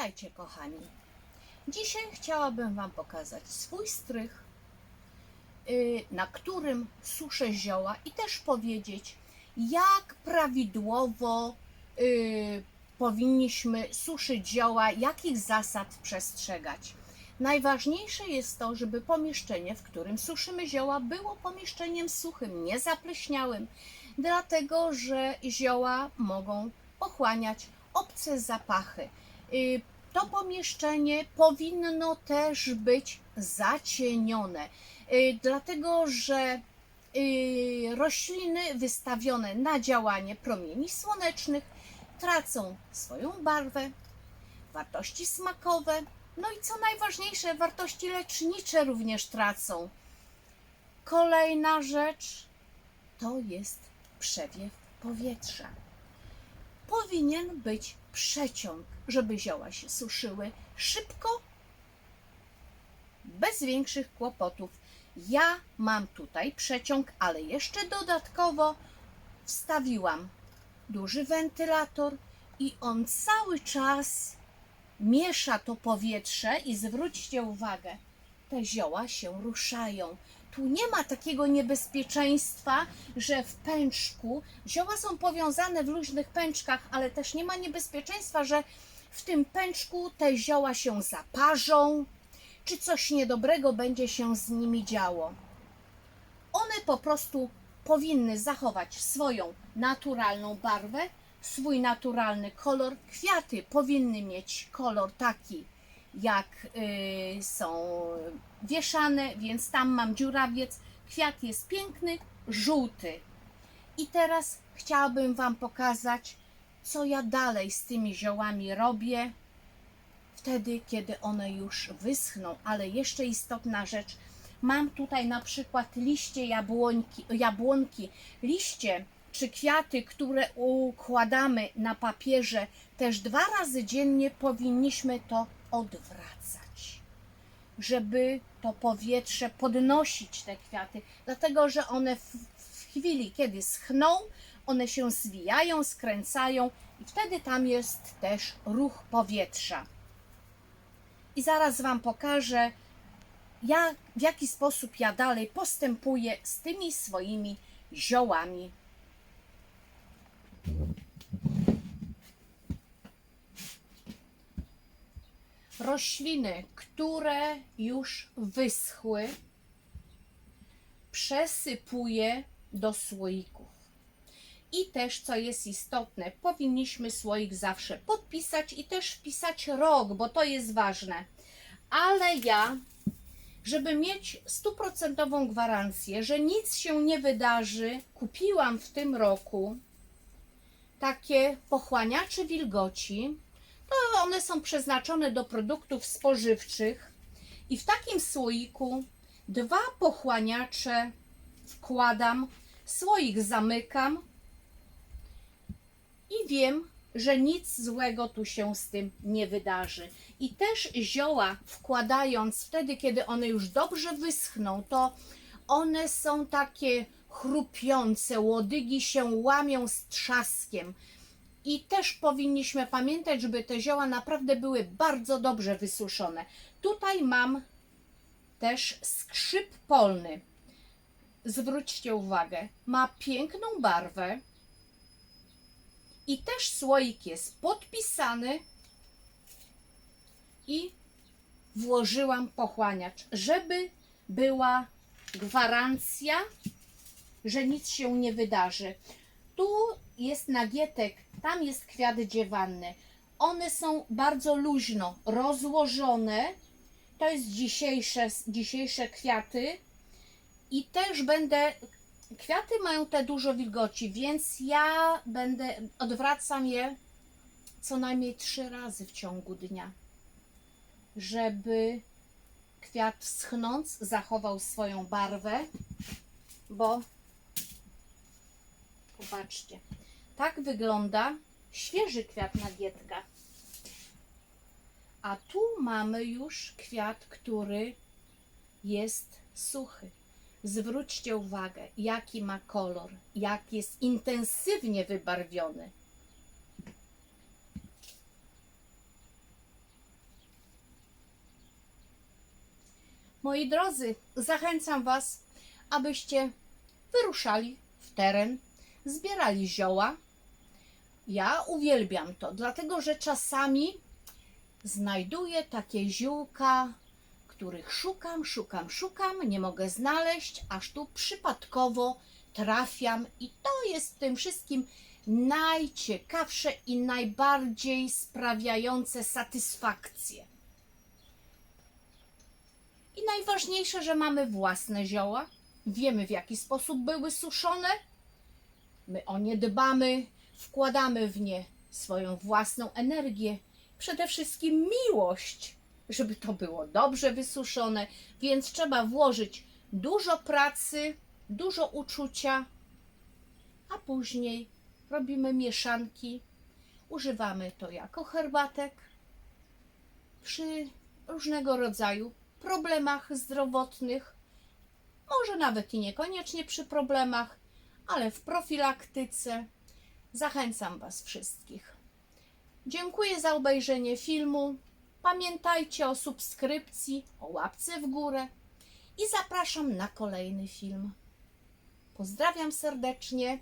Witajcie kochani. Dzisiaj chciałabym Wam pokazać swój strych, y, na którym suszę zioła i też powiedzieć, jak prawidłowo y, powinniśmy suszyć zioła, jakich zasad przestrzegać. Najważniejsze jest to, żeby pomieszczenie, w którym suszymy zioła, było pomieszczeniem suchym, niezapleśniałym, dlatego że zioła mogą pochłaniać obce zapachy. Y, To pomieszczenie powinno też być zacienione, y, dlatego że y, rośliny wystawione na działanie promieni słonecznych tracą swoją barwę, wartości smakowe, no i co najważniejsze, wartości lecznicze również tracą. Kolejna rzecz to jest przewiew powietrza powinien być przeciąg, żeby zioła się suszyły szybko, bez większych kłopotów. Ja mam tutaj przeciąg, ale jeszcze dodatkowo wstawiłam duży wentylator i on cały czas miesza to powietrze i zwróćcie uwagę, te zioła się ruszają. Tu nie ma takiego niebezpieczeństwa, że w pęczku zioła są powiązane w luźnych pęczkach, ale też nie ma niebezpieczeństwa, że w tym pęczku te zioła się zaparzą, czy coś niedobrego będzie się z nimi działo. One po prostu powinny zachować swoją naturalną barwę, swój naturalny kolor. Kwiaty powinny mieć kolor taki, jak y, są wieszane, więc tam mam dziurawiec. Kwiat jest piękny, żółty. I teraz chciałabym Wam pokazać, co ja dalej z tymi ziołami robię, wtedy, kiedy one już wyschną. Ale jeszcze istotna rzecz, mam tutaj na przykład liście jabłonki, jabłonki liście czy kwiaty, które układamy na papierze, też dwa razy dziennie powinniśmy to odwracać, żeby to powietrze podnosić te kwiaty, dlatego że one w, w chwili, kiedy schną, one się zwijają, skręcają i wtedy tam jest też ruch powietrza. I zaraz Wam pokażę, jak, w jaki sposób ja dalej postępuję z tymi swoimi ziołami. Rośliny, które już wyschły, przesypuję do słoików. I też, co jest istotne, powinniśmy słoik zawsze podpisać i też wpisać rok, bo to jest ważne. Ale ja, żeby mieć stuprocentową gwarancję, że nic się nie wydarzy, kupiłam w tym roku takie pochłaniacze wilgoci, one są przeznaczone do produktów spożywczych i w takim słoiku dwa pochłaniacze wkładam, słoik zamykam i wiem, że nic złego tu się z tym nie wydarzy. I też zioła wkładając wtedy, kiedy one już dobrze wyschną, to one są takie chrupiące, łodygi się łamią z trzaskiem. I też powinniśmy pamiętać, żeby te zioła naprawdę były bardzo dobrze wysuszone. Tutaj mam też skrzyp polny. Zwróćcie uwagę, ma piękną barwę i też słoik jest podpisany i włożyłam pochłaniacz, żeby była gwarancja, że nic się nie wydarzy. Tu jest nagietek, tam jest kwiat dziewanny. One są bardzo luźno rozłożone. To jest dzisiejsze, dzisiejsze kwiaty. I też będę. Kwiaty mają te dużo wilgoci, więc ja będę. Odwracam je co najmniej trzy razy w ciągu dnia, żeby kwiat schnąc zachował swoją barwę, bo Popatrzcie. Tak wygląda świeży kwiat nagietka. A tu mamy już kwiat, który jest suchy. Zwróćcie uwagę, jaki ma kolor, jak jest intensywnie wybarwiony. Moi drodzy, zachęcam Was, abyście wyruszali w teren zbierali zioła. Ja uwielbiam to, dlatego że czasami znajduję takie ziółka, których szukam, szukam, szukam, nie mogę znaleźć, aż tu przypadkowo trafiam i to jest tym wszystkim najciekawsze i najbardziej sprawiające satysfakcję. I najważniejsze, że mamy własne zioła, wiemy w jaki sposób były suszone, my o nie dbamy, wkładamy w nie swoją własną energię, przede wszystkim miłość, żeby to było dobrze wysuszone, więc trzeba włożyć dużo pracy, dużo uczucia, a później robimy mieszanki, używamy to jako herbatek przy różnego rodzaju problemach zdrowotnych, może nawet i niekoniecznie przy problemach, ale w profilaktyce. Zachęcam Was wszystkich. Dziękuję za obejrzenie filmu. Pamiętajcie o subskrypcji, o łapce w górę i zapraszam na kolejny film. Pozdrawiam serdecznie